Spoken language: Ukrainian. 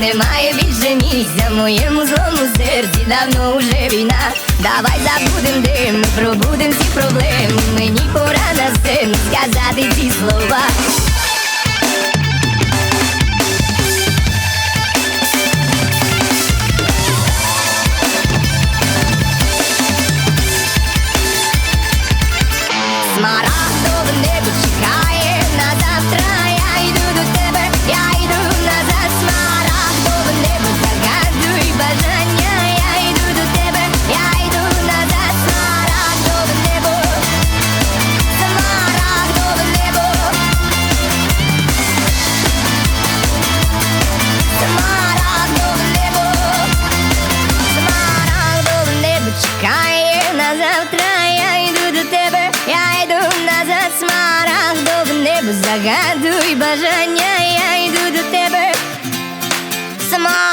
немає більше місця моєму злому серці давно уже війна. Давай забудем, дим, пробудем всі проблеми. Мені пора на сцену сказати ці слова. Загадуй бажання, я йду до тебе сама.